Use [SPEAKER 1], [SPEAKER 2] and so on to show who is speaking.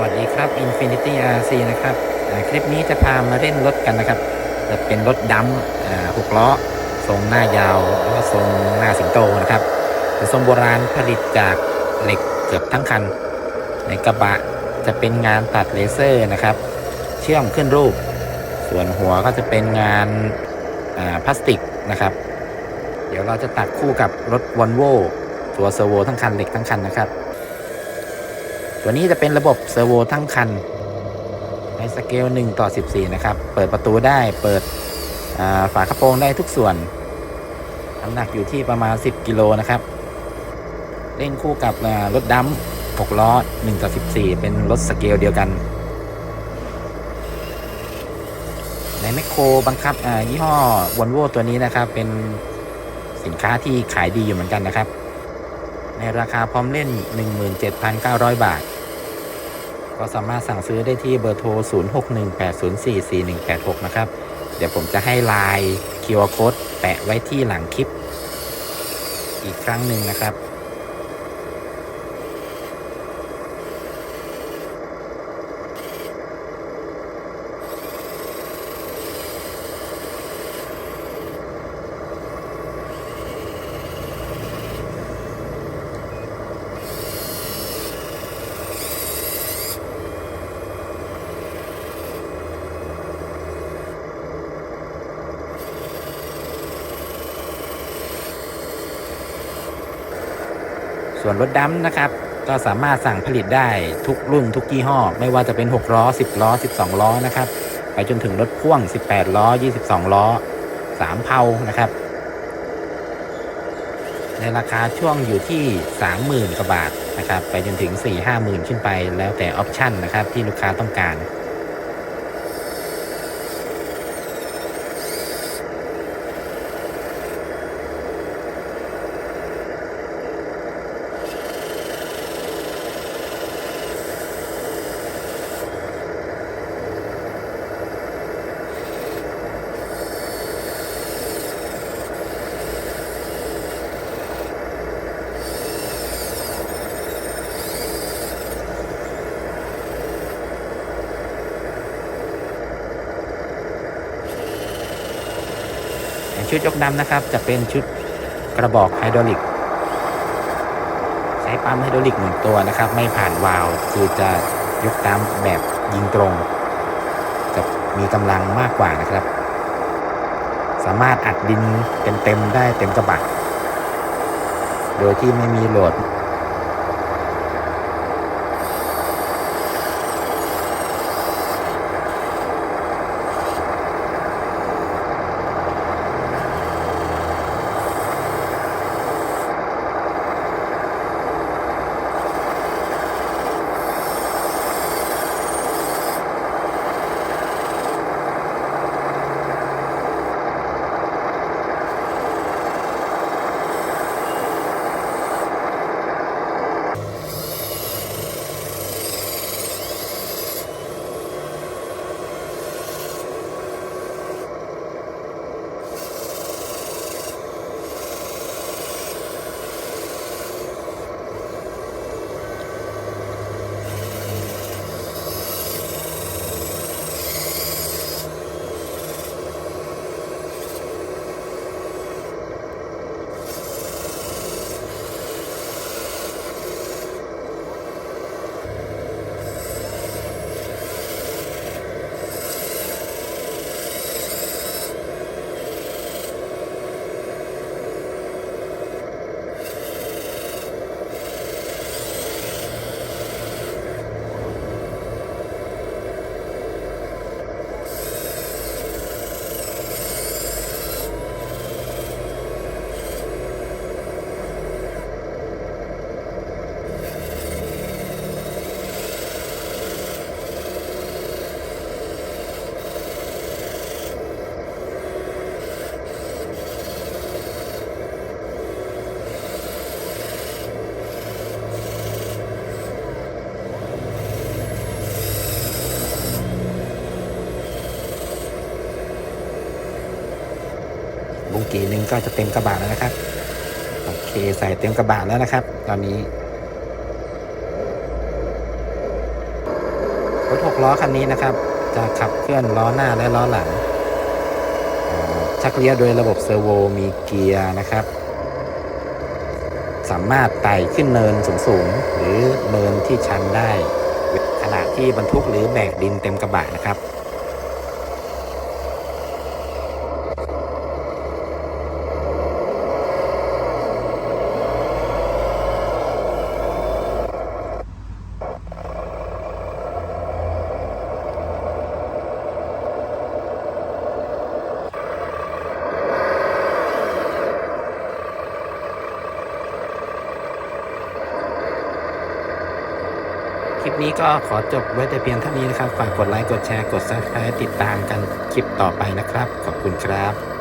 [SPEAKER 1] วัสดีครับ Infinity RC นะครับคลิปนี้จะพามาเล่นรถกันนะครับ จะเป็นรถดัมหกล้อทรงหน้ายาวแล้วก็ทรงหน้าสิงโตนะครับเป็นทรงโบราณผลิตจากเหล็กเกือบทั้งคัน ในกระบะจะเป็นงานตัดเลเซอร์นะครับ เชื่อมขึ้นรูป ส่วนหัวก็จะเป็นงานพลาสติกนะครับ เดี๋ยวเราจะตัดคู่กับรถวอลโวตัวเซอร์โวทั้งคันเหล็กทั้งคันนะครับ ตัวนี้จะเป็นระบบเซอร์โวทั้งคัน ในสเกล 1 ต่อ 14 นะครับ เปิดประตูได้เปิดฝากระโปรงได้ทุกส่วนน้ำหนักอยู่ที่ประมาณ 10 กิโลนะครับเล่นคู่กับรถดัม6ล้อ1ต่อ14 เป็นรถสเกลเดียวกัน ในแมคโครบังคับยี่ห้อวอลโวตัวนี้นะครับ เป็นสินค้าที่ขายดีอยู่เหมือนกันนะครับ ในราคาพร้อมเล่น 17,900 บาท ก็สามารถสั่งซื้อได้ที่เบอร์โทร 0618044186 นะครับ เดี๋ยวผมจะให้ไลน์ QR Code แปะไว้ที่หลังคลิป อีกครั้งหนึ่งนะครับ ส่วนรถดำนะครับ ก็สามารถสั่งผลิตได้ทุกรุ่นทุกยี่ห้อ ไม่ว่าจะเป็น 6 ล้อ 10 ล้อ 12 ล้อนะครับ ไปจนถึงรถพ่วง 18 ล้อ 22 ล้อ 3 เพานะครับ ในราคาช่วงอยู่ที่ 30,000กว่าบาทนะครับ ไปจนถึง 4 5 0,000 ขึ้นไป แล้วแต่ออปชั่นนะครับที่ลูกค้าต้องการ ชุดยกน้ำนะครับ จะเป็นชุดกระบอกไฮดรอลิก ใช้ปั๊มไฮดรอลิกหนึ่งตัวนะครับ ไม่ผ่านวาล์วคือจะยกน้ำแบบยิงตรง จะมีกำลังมากกว่านะครับ สามารถอัดดินเต็มๆได้เต็มกระบะโดยที่ไม่มีโหลด กีหนึ่งก็จะเต็มกระบะแล้วนะครับ โอเคใส่เต็มกระบะแล้วนะครับ ตอนนี้รถหกล้อคันนี้นะครับ จะขับเคลื่อนล้อหน้าและล้อหลังชักเลี้ยวโดยระบบเซอร์โวมีเกียร์นะครับ สามารถไต่ขึ้นเนินสูงๆหรือเนินที่ชันได้ขณะที่บรรทุกหรือแบกดินเต็มกระบะนะครับ คลิปนี้ก็ขอจบไว้แต่เพียงเท่านี้นะครับ ฝากกดไลค์ กดแชร์ กด subscribe ติดตามกันคลิปต่อไปนะครับ ขอบคุณครับ